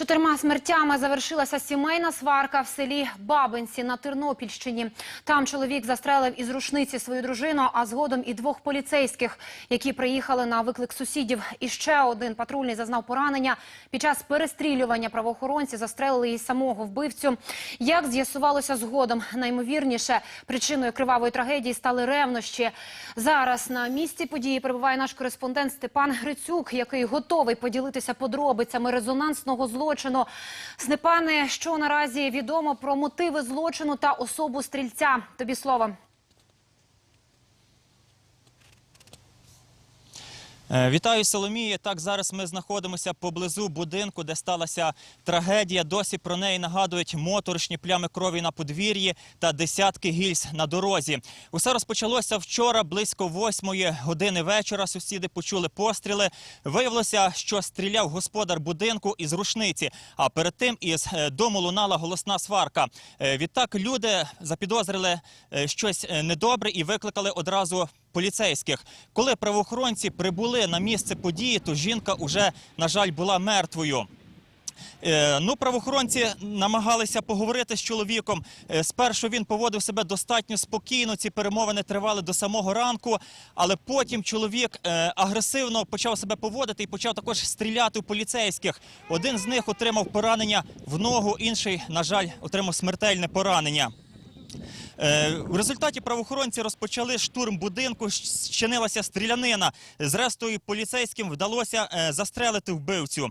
Чотирма смертями завершилася сімейна сварка в селі Бабинці на Тернопільщині. Там чоловік застрелив із рушниці свою дружину, а згодом і двох поліцейських, які приїхали на виклик сусідів. І ще один патрульний зазнав поранення. Під час перестрілювання правоохоронці застрелили і самого вбивцю. Як з'ясувалося згодом, наймовірніше причиною кривавої трагедії стали ревнощі. Зараз на місці події перебуває наш кореспондент Степан Грицюк, який готовий поділитися подробицями резонансного злочину. Степане, що наразі відомо про мотиви злочину та особу стрільця? Тобі слово. Вітаю, Соломіє. Так, зараз ми знаходимося поблизу будинку, де сталася трагедія. Досі про неї нагадують моторошні плями крові на подвір'ї та десятки гільз на дорозі. Усе розпочалося вчора, близько восьмої години вечора. Сусіди почули постріли. Виявилося, що стріляв господар будинку із рушниці. А перед тим із е, дому лунала голосна сварка. Е, Відтак люди запідозрили е, щось е, недобре і викликали одразу поліцейських. Коли правоохоронці прибули на місце події, то жінка уже, на жаль, була мертвою. Е, ну, правоохоронці намагалися поговорити з чоловіком. Е, спершу він поводив себе достатньо спокійно. Ці перемовини тривали до самого ранку, але потім чоловік е, агресивно почав себе поводити і почав також стріляти у поліцейських. Один з них отримав поранення в ногу, інший, на жаль, отримав смертельне поранення. Е, В результаті правоохоронці розпочали штурм будинку. Щинилася стрілянина. Зрештою, поліцейським вдалося е, застрелити вбивцю.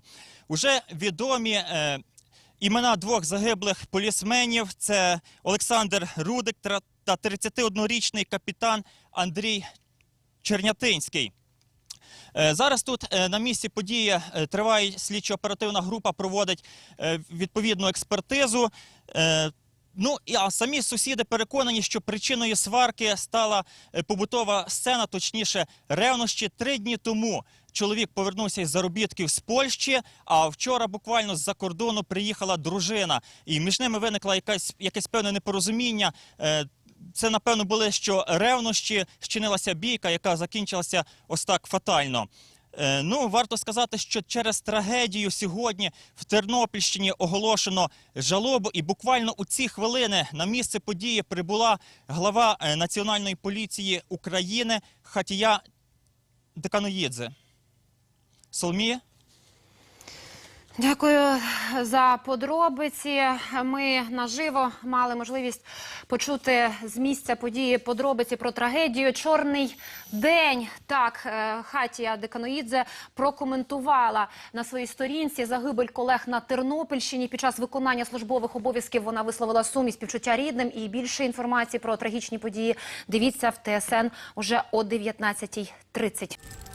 Уже відомі е, імена двох загиблих полісменів: це Олександр Рудик та 31-річний капітан Андрій Чернятинський. Зараз тут на місці події триває слідчо-оперативна група, проводить відповідну експертизу. Ну і а самі сусіди переконані, що причиною сварки стала е, побутова сцена, точніше, ревнощі. Три дні тому чоловік повернувся із заробітків з Польщі. А вчора буквально з-за кордону приїхала дружина, і між ними виникла якась якесь певне непорозуміння. Е, Це напевно були що ревнощі, щинилася бійка, яка закінчилася ось так фатально. Е, Ну, варто сказати, що через трагедію сьогодні в Тернопільщині оголошено жалобу, і буквально у ці хвилини на місце події прибула глава е, Національної поліції України Хатія Деканоїдзе. Соломія? Дякую за подробиці. Ми наживо мали можливість почути з місця події подробиці про трагедію. Чорний день. Так, е, Хатія Деканоїдзе прокоментувала на своїй сторінці загибель колег на Тернопільщині. Під час виконання службових обов'язків вона висловила сумість співчуття рідним. І більше інформації про трагічні події дивіться в ТСН уже о 19.30.